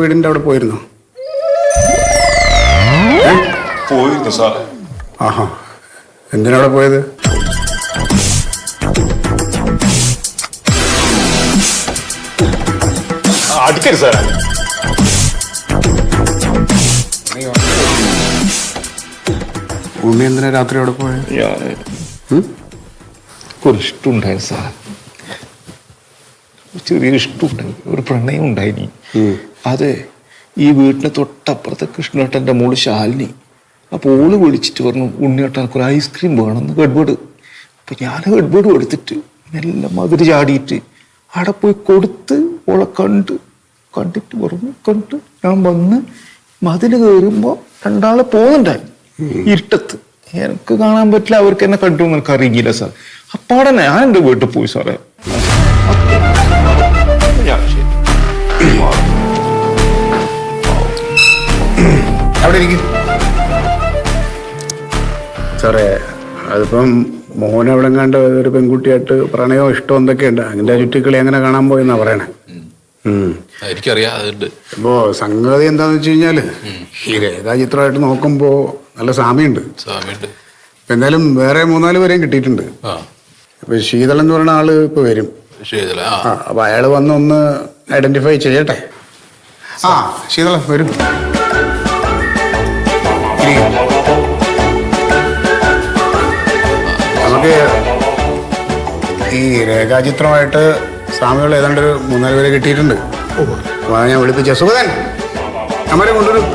വീടിന്റെ അവിടെ പോയിരുന്നു. പോയിരുന്നു സാറേ. ആഹാ. എന്തിനവിടെ പോയത്? അടിക്കരുത് സാറേ. ഉണ്ണി എന്തിനാ രാത്രി അവിടെ പോയത് ഞാൻ ഇഷ്ടമുണ്ടായിരുന്നു സാർ ചെറിയൊരു ഇഷ്ടമുണ്ടായി ഒരു പ്രണയം ഉണ്ടായിരുന്നു. അതെ ഈ വീട്ടിന് തൊട്ടപ്പുറത്തെ കൃഷ്ണേട്ടന്റെ മോൾ ശാലിനി. അപ്പോൾ ഓൾ വിളിച്ചിട്ട് പറഞ്ഞു ഉണ്ണിയേട്ടൻ ഒരു ഐസ്ക്രീം വേണമെന്ന് ഗഡ്ബഡ് അപ്പോൾ ഞാൻ ഗഡ്ബഡ് കൊടുത്തിട്ട് നല്ല മധുര ചാടിയിട്ട് അവിടെ പോയി കൊടുത്ത് ഓളെ കണ്ട്. കണ്ടിട്ട് പറഞ്ഞു കണ്ട്. ഞാൻ വന്ന് മതിൽ കയറുമ്പോൾ രണ്ടാളെ പോകുന്നുണ്ടായി ഇരുട്ടത്ത്. എനിക്ക് കാണാൻ പറ്റില്ല അവർക്ക് എന്നെ കണ്ടു എനിക്ക് അറിയില്ല സാർ. അപ്പാടെ ഞാൻ എന്റെ വീട്ടിൽ പോയി സാറേ. സാറേ അതിപ്പം മോഹൻ അവിടെ കണ്ട് ഒരു പെൺകുട്ടിയായിട്ട് പ്രണയോ ഇഷ്ടം എന്തൊക്കെയുണ്ട്? അതിന്റെ ചുറ്റിക്കളി അങ്ങനെ കാണാൻ പോയെന്നാ പറയണേ. എനിക്കറിയാം അതുണ്ട്. ഇപ്പോ സംഗതി എന്താന്ന് വെച്ച് കഴിഞ്ഞാൽ ഈ രേഖാചിത്രമായിട്ട് നോക്കുമ്പോ നല്ല സാമ്യമുണ്ട്. സ്വാമിയുണ്ട് ഇപ്പൊ എന്തായാലും വേറെ മൂന്നാൽ പേരെയും കിട്ടിയിട്ടുണ്ട്. ആ. ഇപ്പൊ ശീതളൻ എന്ന് പറയുന്ന ആൾ ഇപ്പൊ വരും. ശീതള ആ. ആ അപ്പൊ അയാൾ വന്ന് ഒന്ന് ഐഡന്റിഫൈ ചെയ്യട്ടെ? ആ ശീതള വരും. രേഖാചിത്രമായിട്ട് സ്വാമികൾ ഏതാണ്ട് ഒരു മൂന്നാൽ പേരെ കിട്ടിയിട്ടുണ്ട്. അപ്പൊ ഞാൻ വിളിപ്പിച്ച. സുഗതൻ അമ്മരെ കൊണ്ടുവരും.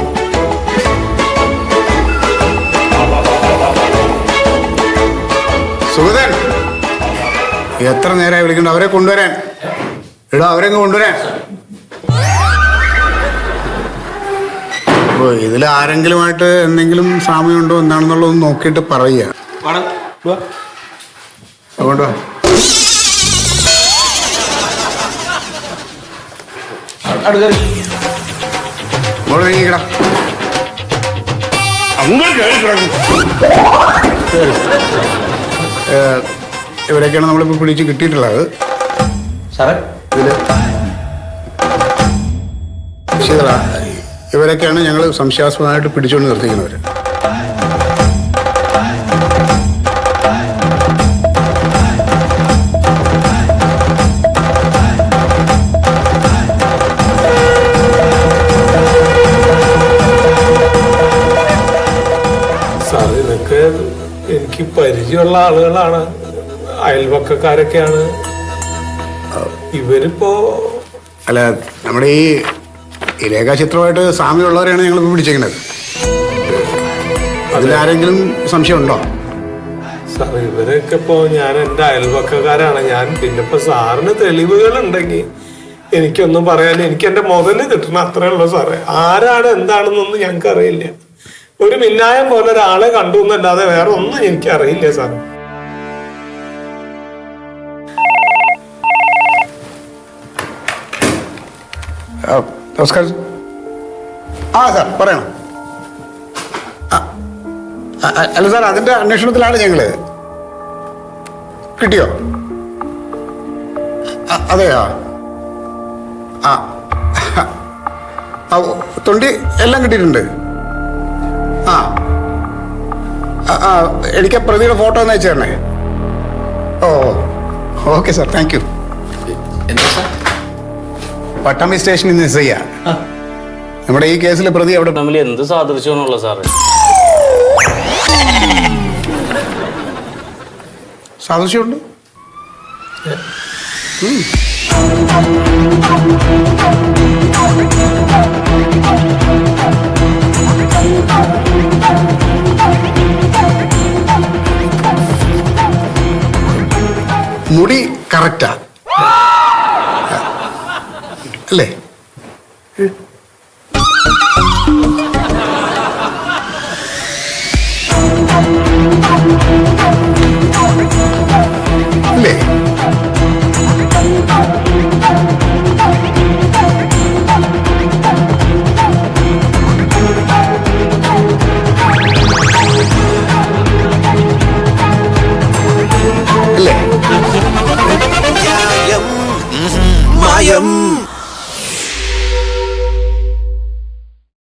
സുഗതൻ എത്ര നേരമായി വിളിക്കണ്ട. അവരെ കൊണ്ടുവരാൻ. എടോ അവരെ കൊണ്ടുവരാൻ. അപ്പൊ ഇതിൽ ആരെങ്കിലുമായിട്ട് എന്തെങ്കിലും സാമ്യമുണ്ടോ എന്താണെന്നുള്ളത് നോക്കിയിട്ട് പറയുക. അതുകൊണ്ട് ഇവരൊക്കെയാണ് നമ്മളിപ്പോൾ പിടിച്ച് കിട്ടിയിട്ടുള്ളത്. സാറേ? ശീതള ഇവരൊക്കെയാണ് ഞങ്ങൾ സംശയാസ്പദമായിട്ട് പിടിച്ചുകൊണ്ട് നിർത്തിക്കുന്നവർ ഇതൊക്കെ എനിക്ക് പരിചയമുള്ള ആളുകളാണ് അയൽവക്കക്കാരൊക്കെയാണ്. ഇവരിപ്പോ അല്ല നമ്മുടെ ഈ ഈ രേഖാചിത്രമായിട്ട് സാമ്യമുള്ളവരെയാണ് ഞങ്ങൾ പിടിച്ചേക്കുന്നത് അതിലാരെങ്കിലും സംശയമുണ്ടോ? സാർ ഇവരൊക്കെ ഇപ്പോ ഞാൻ എന്റെ അയൽവക്കക്കാരാണ്. ഞാൻ പിന്നെ ഇപ്പൊ സാറിന് തെളിവുകൾ ഉണ്ടെങ്കിൽ എനിക്കൊന്നും പറയാനില്ല. എനിക്ക് എന്റെ മുതൽ കിട്ടണം അത്രേ ഉള്ളൂ സാറേ. ആരാണ് എന്താണെന്നൊന്നും ഞങ്ങൾക്ക് അറിയില്ല ഒരു മിന്നായം പോലെ ഒരാളെ കണ്ടു എന്നല്ലാതെ വേറെ ഒന്നും എനിക്ക് അറിയില്ല സാർ നമസ്കാരം. ആ സാർ പറയണം. അല്ല സാർ അതിന്റെ അന്വേഷണത്തിലാണ് ഞങ്ങൾ. കിട്ടിയോ? അതെയോ? ആ ആ, തൊണ്ടി എല്ലാം കിട്ടിയിട്ടുണ്ട്. ആ. ആ, എനിക്ക് പ്രതിയുടെ ഫോട്ടോ ഒന്ന് അയച്ചു തരണേ? ഓ okay sir. Thank you Pattambi സ്റ്റേഷനിൽ നിന്ന് എസ് നമ്മുടെ ഈ കേസിലെ പ്രതി അവിടെ തമ്മിൽ എന്ത് സാദൃശ്യമാണുള്ള സാറ്? സാദൃശ്യമുണ്ട്? മുടി കറക്റ്റാ.